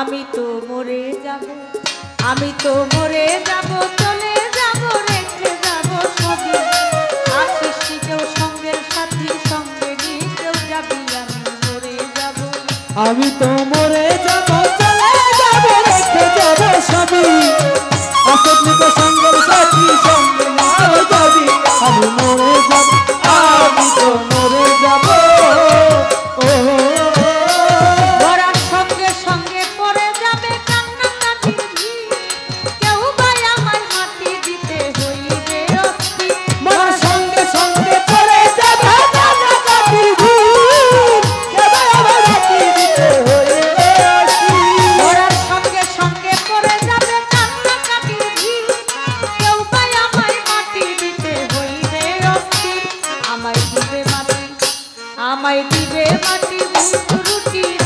আমি তো মরে যাব, আমি তো মরে যাব, চলে যাব, রেখে যাব সবই আসিস কেউ সঙ্গের সাথী সঙ্গে নিয়ে কেউ যাবি আমি, মরে যাব। আমি তো মরে যাব, চলে যাব, রেখে যাব সবই আসত নিকো সঙ্গের সাথী সঙ্গে নিকো যাবি, আমি মরে যাব, আমি তো আমায় দিবে বাটি রুটি